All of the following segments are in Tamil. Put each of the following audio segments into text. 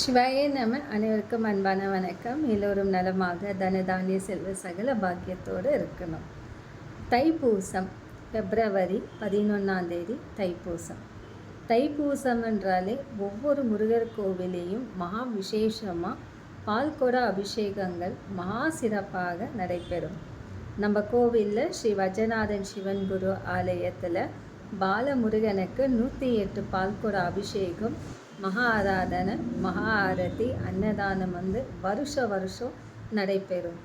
சிவாயே நம. அனைவருக்கும் அன்பான வணக்கம். எல்லோரும் நலமாக தனதானிய செல்வ சகல பாக்கியத்தோடு இருக்கணும். தைப்பூசம் பிப்ரவரி பதினொன்றாம் தேதி தைப்பூசம். தைப்பூசம் என்றாலே ஒவ்வொரு முருகர் கோவிலையும் மகா விசேஷமாக பால்கொடா அபிஷேகங்கள் மகா சிறப்பாக நடைபெறும். நம்ம கோவிலில் ஸ்ரீ வஜநாதன் சிவன் குரு ஆலயத்தில் பாலமுருகனுக்கு நூற்றி எட்டு பால்கொடா அபிஷேகம் மகாராதனை மகாரதி அன்னதானம் வந்து வருஷ வருஷம் நடைபெறும்.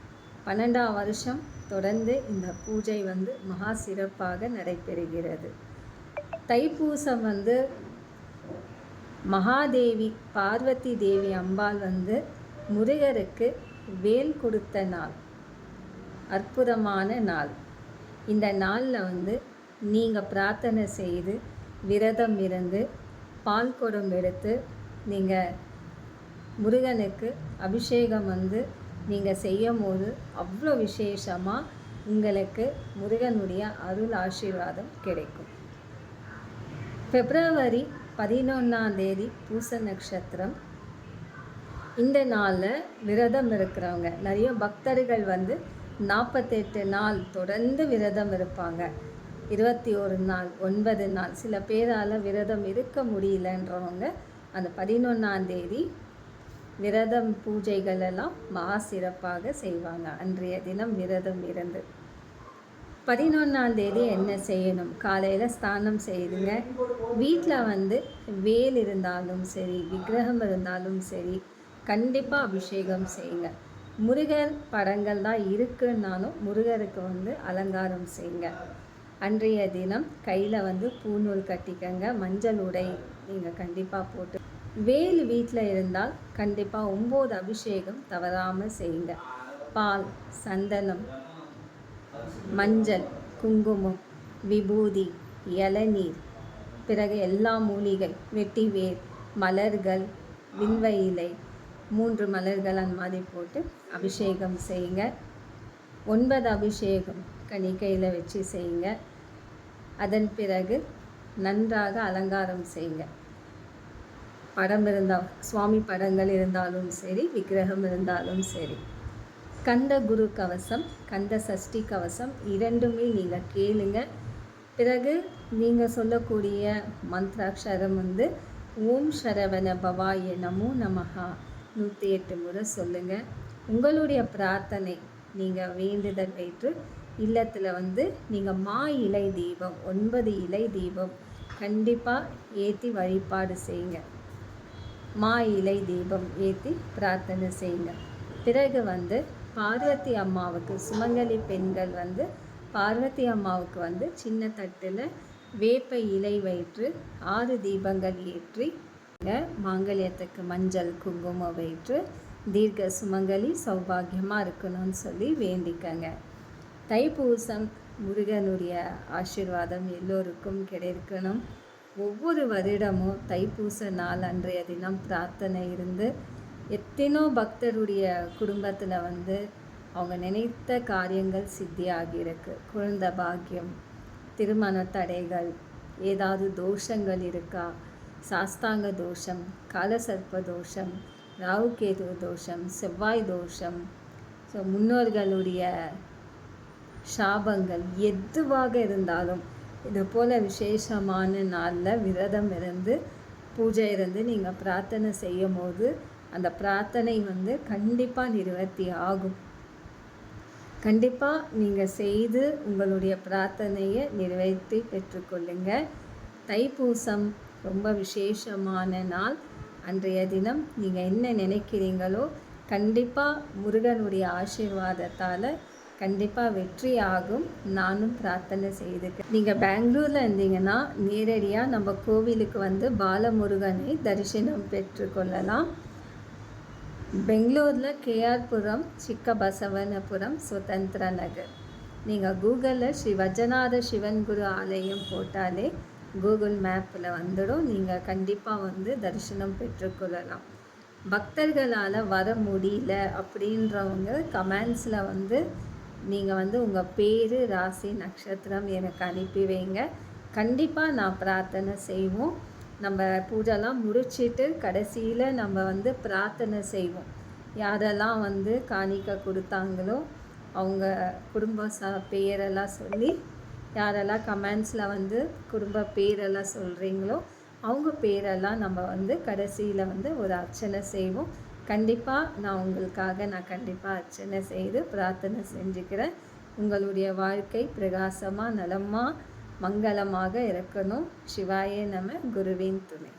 பன்னெண்டாம் வருஷம் தொடர்ந்து இந்த பூஜை வந்து மகா சிறப்பாக நடைபெறுகிறது. தைப்பூசம் வந்து மகாதேவி பார்வதி தேவி அம்பாள் வந்து முருகருக்கு வேல் கொடுத்த நாள் அற்புதமான நாள். இந்த நாளில் வந்து நீங்கள் பிரார்த்தனை செய்து விரதம் இருந்து பால் குடம் எடுத்து நீங்கள் முருகனுக்கு அபிஷேகம் வந்து நீங்கள் செய்யும் போது அவ்வளோ விசேஷமாக உங்களுக்கு முருகனுடைய அருள் ஆசீர்வாதம் கிடைக்கும். பிப்ரவரி பதினொன்றாம் தேதி பூச நட்சத்திரம். இந்த நாளில் விரதம் இருக்கிறவங்க நிறைய பக்தர்கள் வந்து நாற்பத்தெட்டு நாள் தொடர்ந்து விரதம் இருப்பாங்க. இருபத்தி ஒரு நாள் ஒன்பது நாள். சில பேரால் விரதம் இருக்க முடியலன்றவங்க அந்த பதினொன்றாம் தேதி விரதம் பூஜைகள் எல்லாம் மகா சிறப்பாக செய்வாங்க. அன்றைய தினம் விரதம் இருந்து. பதினொன்றாம் தேதி என்ன செய்யணும்? காலையில் ஸ்நானம் செய்துங்க. வீட்டில் வந்து வேல் இருந்தாலும் சரி விக்கிரகம் இருந்தாலும் சரி கண்டிப்பாக அபிஷேகம் செய்யுங்க. முருகர் படங்கள் தான் இருக்குன்னாலும் முருகருக்கு வந்து அலங்காரம் செய்யுங்க. அன்றைய தினம் கையில் வந்து பூநூல் கட்டிக்கங்க மஞ்சள் உடை நீங்கள் கண்டிப்பாக போட்டு. வேல் வீட்டில் இருந்தால் கண்டிப்பாக ஒம்பது அபிஷேகம் தவறாமல் செய்யுங்க. பால் சந்தனம் மஞ்சள் குங்குமம் விபூதி இளநீர் பிறகு எல்லா மூலிகை வெட்டி வேர் மலர்கள் வில்வ இலை மூன்று மலர்கள் அந்த மாதிரி போட்டு அபிஷேகம் செய்யுங்க. ஒன்பது அபிஷேகம் கணிக்கையில் வச்சு செய்யுங்க. அதன் பிறகு நன்றாக அலங்காரம் செய்யுங்க படம் இருந்தால் சுவாமி படங்கள் இருந்தாலும் சரி விக்கிரகம் இருந்தாலும் சரி. கந்த குரு கவசம் கந்த சஷ்டி கவசம் இரண்டுமே நீங்கள் கேளுங்க. பிறகு நீங்கள் சொல்லக்கூடிய மந்த்ராட்சரம் வந்து ஓம் சரவண பவாய நமோ நமஹா நூற்றி எட்டு முறை சொல்லுங்கள் உங்களுடைய பிரார்த்தனை நீங்கள் வேண்டுதல் வைத்து இல்லத்தில் வந்து நீங்கள் மா இலை தீபம் ஒன்பது இலை தீபம் கண்டிப்பாக ஏற்றி வழிபாடு செய்யுங்க. மா இலை தீபம் ஏற்றி பிரார்த்தனை செய்யுங்க. பிறகு வந்து பார்வதி அம்மாவுக்கு சுமங்கலி பெண்கள் வந்து பார்வதி அம்மாவுக்கு வந்து சின்ன தட்டில் வேப்ப இலை வயிற்று ஆறு தீபங்கள் ஏற்றி மாங்கல்யத்துக்கு மஞ்சள் குங்குமம் வயிற்று தீர்க்க சுமங்கலி சௌபாகியமாக இருக்கணும்னு சொல்லி வேண்டிக்கங்க. தைப்பூசம் முருகனுடைய ஆசிர்வாதம் எல்லோருக்கும் கிடைக்கணும் ஒவ்வொரு வருடமும் தைப்பூச நாள் அன்றைய தினம் பிரார்த்தனை இருந்து எத்தனோ பக்தருடைய குடும்பத்தில் வந்து அவங்க நினைத்த காரியங்கள் சித்தியாகியிருக்கு. குழந்த பாக்கியம் திருமண தடைகள் ஏதாவது தோஷங்கள் இருக்கா? சாஸ்தாங்க தோஷம் காலசர்ப்ப தோஷம் ராவுகேது தோஷம் செவ்வாய் தோஷம். ஸோ முன்னோர்களுடைய சாபங்கள் எதுவாக இருந்தாலும் இது போல் விசேஷமான நாளில் விரதம் இருந்து பூஜை இருந்து நீங்கள் பிரார்த்தனை செய்யும் போது அந்த பிரார்த்தனை வந்து கண்டிப்பாக நிறுவத்தி ஆகும். கண்டிப்பாக நீங்கள் செய்து உங்களுடைய பிரார்த்தனையை நிறைவேற்றி பெற்றுக்கொள்ளுங்க. தைப்பூசம் ரொம்ப விசேஷமான நாள். அன்றைய தினம் நீங்கள் என்ன நினைக்கிறீங்களோ கண்டிப்பாக முருகனுடைய ஆசீர்வாதத்தால் கண்டிப்பாக வெற்றி ஆகும். நானும் பிரார்த்தனை செய்துக்கேன் நீங்கள் பெங்களூரில் இருந்தீங்கன்னா நேரடியாக நம்ம கோவிலுக்கு வந்து பாலமுருகனை தரிசனம் பெற்றுக்கொள்ளலாம். பெங்களூரில் கேஆர்புரம் சிக்கபசவனபுரம் சுதந்திர நகர். நீங்கள் கூகுளில் ஸ்ரீ வஜநாத சிவன் குரு ஆலயம் போட்டாலே கூகுள் மேப்பில் வந்துடும். நீங்கள் கண்டிப்பாக வந்து தரிசனம் பெற்றுக்கொள்ளலாம். பக்தர்களால் வர முடியல அப்படின்றவங்க கமெண்ட்ஸில் வந்து நீங்கள் வந்து உங்கள் பேர் ராசி நட்சத்திரம் எனக்கு அனுப்பி வைங்க. கண்டிப்பாக நான் பிரார்த்தனை செய்வோம். நம்ம பூஜைலாம் முடிச்சிட்டு கடைசியில் நம்ம வந்து பிரார்த்தனை செய்வோம். யாரெல்லாம் வந்து காணிக்க கொடுத்தாங்களோ அவங்க குடும்ப ச பேரெல்லாம் சொல்லி யாரெல்லாம் கமெண்ட்ஸில் வந்து குடும்ப பேரெல்லாம் சொல்கிறீங்களோ அவங்க பேரெல்லாம் நம்ம வந்து கடைசியில் வந்து ஒரு அர்ச்சனை செய்வோம். கண்டிப்பாக நான் உங்களுக்காக நான் கண்டிப்பாக அர்ச்சனை செய்து பிரார்த்தனை செஞ்சுக்கிறேன். உங்களுடைய வாழ்க்கை பிரகாசமாக நலமாக மங்களமாக இருக்கணும். சிவாயே நம குருவின் துணை.